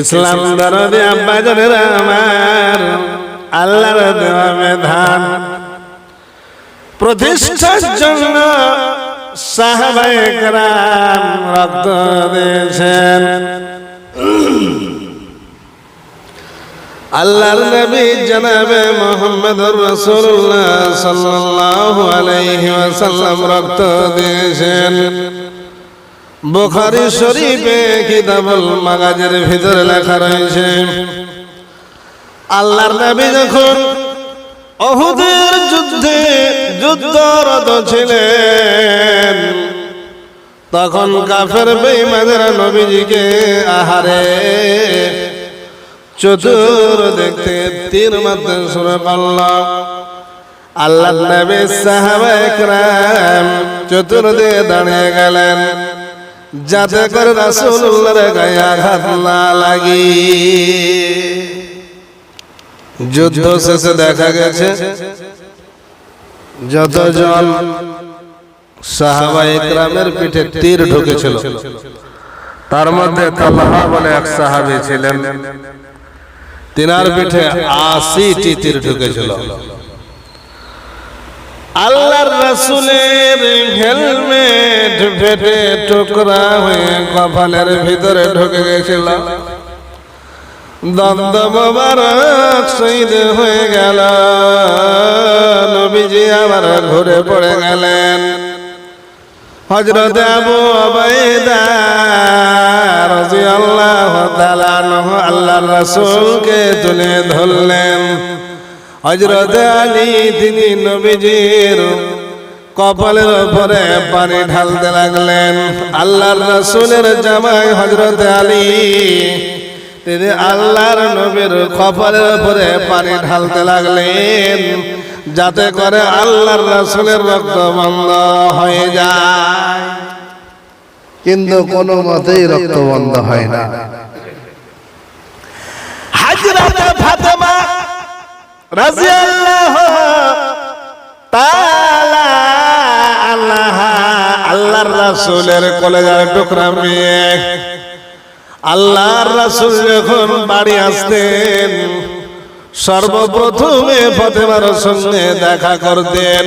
ইসলাম দরদে আব্বা জানেরা আমার, আল্লাহর দেওয়া বিধান প্রতিষ্ঠার জন্য সাহাবায়ে কেরাম রক্ত দিয়েছেন। আল্লাহর নবী জনাবে মোহাম্মদুর রাসূলুল্লাহ সাল্লাল্লাহু আলাইহি ওয়াসাল্লাম রক্ত দিয়েছেন। বুখারী শরীফে কিতাবুল মাগাজের ভিতরে লেখা রয়েছে, আল্লাহর নবী যখন অহুদের যুদ্ধে যুদ্ধরত ছিলেন, তখন কাফের বেঈমানেরা নবীজিকে আহারে চতুর দেখতে তীর মারতে শুরু করল। আল্লাহ নবী সাহাবা একরাম চতুর দিয়ে দাঁড়িয়ে গেলেন। যাতে করে রাসূলুল্লাহর গায়ে আঘাত না লাগি। যুদ্ধ শেষে দেখা গেছে, যতজন সাহাবা একরামের পিঠে তীর ঢুকেছিল, তার মধ্যে তালহা বলে এক সাহাবী ছিলেন। তিনার পিঠে আশিটি তীর ঢুকেছিল। আল্লাহর রাসূলের হেলমেট ফেটে টুকরা হয়ে কপালের ভিতরে ঢুকে গেছিল দ্বন্দ্ব মোবারক শহীদ হয়ে গেল। নবীজি আবার ঘুরে পড়ে গেলেন। হজরত আবু আবাইদা রাদিয়াল্লাহু তাআলা আল্লাহর রাসূলকে তুলে ধরলেন। হজরত আলী তিনি নবীজির কপালের উপরে পানি ঢালতে লাগলেন। আল্লাহর রাসূলের জামাই হজরত আলী তিনি আল্লাহর নবীর কপালের উপরে পানি ঢালতে লাগলেন যাতে করে আল্লাহর রাসূলের রক্ত বন্ধ হয়ে যায়। কিন্তু কোনো মতেই রক্ত বন্ধ হয় না। হযরত ফাতেমা রাদিয়াল্লাহু তাআলা আল্লাহ, আল্লাহর রাসূলের কলেজার টুকরা মেয়ে। আল্লাহর রাসূল যখন বাড়ি আসতেন, সর্বপ্রথমে ফতেমার সঙ্গে দেখা করতেন।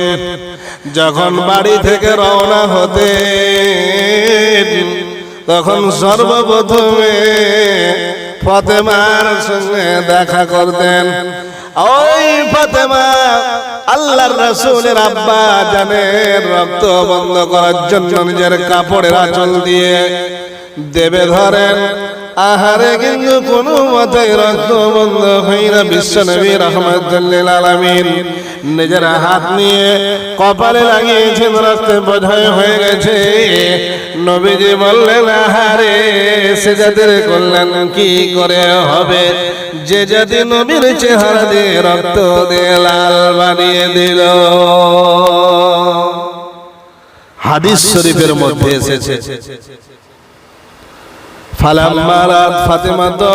যখন বাড়ি থেকে রওনা হতেন, তখন সর্বপ্রথমে ফতেমার সঙ্গে দেখা করতেন। ওই ফাতেমা, আল্লাহর রাসূলের আব্বা জানের রক্ত বন্ধ করার জন্য নিজের কাপড়ের আঁচল দিয়ে দেবে ধরেন, আহারে কিন্তু কোনো মতে রক্ত বন্ধ হয় না বিশ্ব নবী রহমতুল্লিল আলমিন। নিজের হাত নিয়ে কপালে লাগিয়েছেন রাস্তে বোধহয় হয়ে গেছে। নবীজি বললেন হারে সে জাতির কল্যাণ কি করে হবে? যে জাতি নবীর চেহারা দিয়ে রক্ত দিয়ে লাল বানিয়ে দিল। হাদিস শরীফের মধ্যে এসেছে। ফালাম্মারাত ফাতেমা তো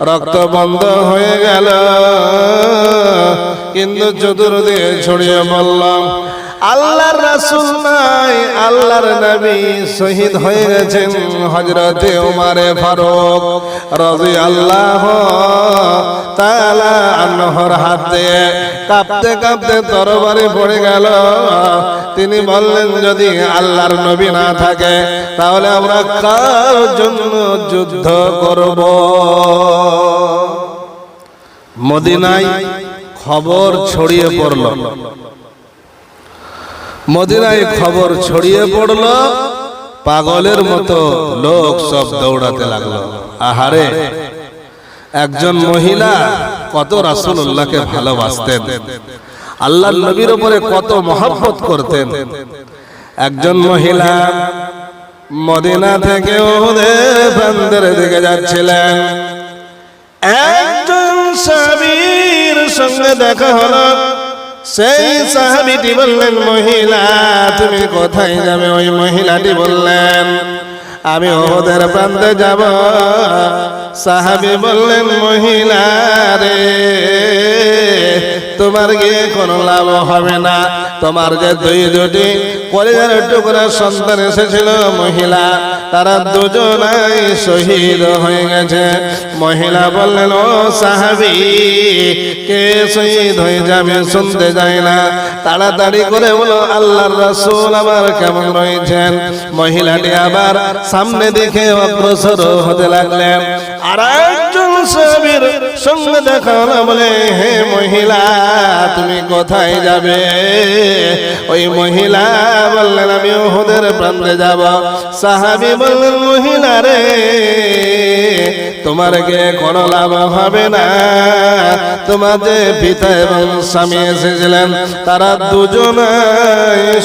রক্ত বন্ধ হয়ে গেল। কিন্তু চতুর্দিকে ছড়িয়ে বললাম আল্লাহর রাসূল নাই, আল্লাহর নবী শহীদ হয়ে গেছেন হযরতে ওমরে ফারুক রাদিয়াল্লাহু তাআলা আনহর হাতে। কাঁপতে কাঁপতে তরবারি পড়ে গেল। তিনি বললেন, যদি আল্লাহর নবী না থাকে, তাহলে আমরা কার জন্য যুদ্ধ করব? মদিনায় খবর ছড়িয়ে পড়ল। মদিনায় খবর ছড়িয়ে পড়ল, পাগলের মতো লোক সব দৌড়াতে লাগল। আহারে, একজন মহিলা কত রাসূলুল্লাহকে ভালোবাসতেন। আল্লাহ নবীর উপরে কত মহব্বত করতেন। একজন মহিলা মদিনা থেকে ওদের দিকে যাচ্ছিলেন। একজন স্বামীর সঙ্গে দেখা হলো। সেই সাহাবিটি বললেন, মহিলা, তুমি কোথায় যাবে? ওই মহিলাটি বললেন, আমি ওদের প্রান্তে যাব। সাহাবি বললেন, মহিলা রে তোমার গিয়ে কোনো লাভ হবে না। তোমার যে দুই দুটি পরিবার টুকরা সন্তান এসেছিল, মহিলা, তারা দুজনাই শহীদ হয়ে গেছে। মহিলা বললেন, ও সাহাবি, কে শহীদ হয়ে যাবে শুনতে যায় না। তাড়াতাড়ি করে বলো, আল্লাহর রাসূল আমার কেমন রয়েছেন? মহিলাটি আবার সামনে দেখে অগ্রসর হতে লাগলেন। আর একজন সাহাবীর সঙ্গে দেখা না বলে, হে মহিলা, তুমি কোথায় যাবে? ওই মহিলা বললেন, আমি ওদের প্রান্তে যাব। সাহাবি বললেন, মহিলা রে তোমার গে কোনো লাভ হবে না। তোমার যে পিতা এবং স্বামী এসেছিলেন তারা দুজন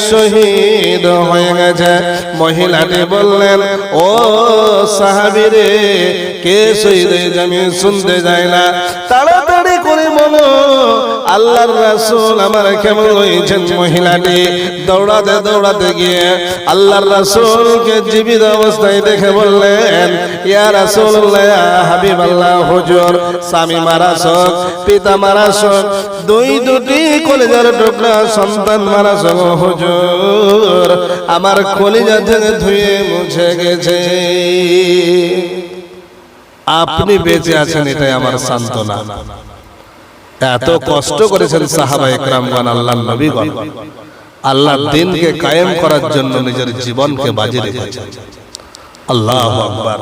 শহীদ হয়ে গেছে। মহিলাটি বললেন ও সাহাবিরে কে শহীদ আমি শুনতে যাই না। বলো আল্লাহর রাসূল আমার কেমন হয়েছেন মহিলাটি? দৌড়াতে দৌড়াতে গিয়ে আল্লাহর রাসূলকে জীবিত অবস্থায় দেখে বললেন, ইয়া রাসূলুল্লাহ ইয়া হাবিবাল্লাহ, হুজুর, স্বামী মারা পিতা মারা দুই দুটি কলেজার টুকরা, সন্তান মারা শোক, হুজুর, আমার কলিজা থেকে ধুয়ে মুছে গেছে। আপনি বেঁচে আছেন, এটাই আমার সান্ত্বনা। এত কষ্ট করেছেন সাহাবা একরামগণ আল্লাহ নবীগণ। আল্লাহ দিনকে কায়েম করার জন্য নিজের জীবনকে বাজি রেখেছেন আল্লাহ আকবার।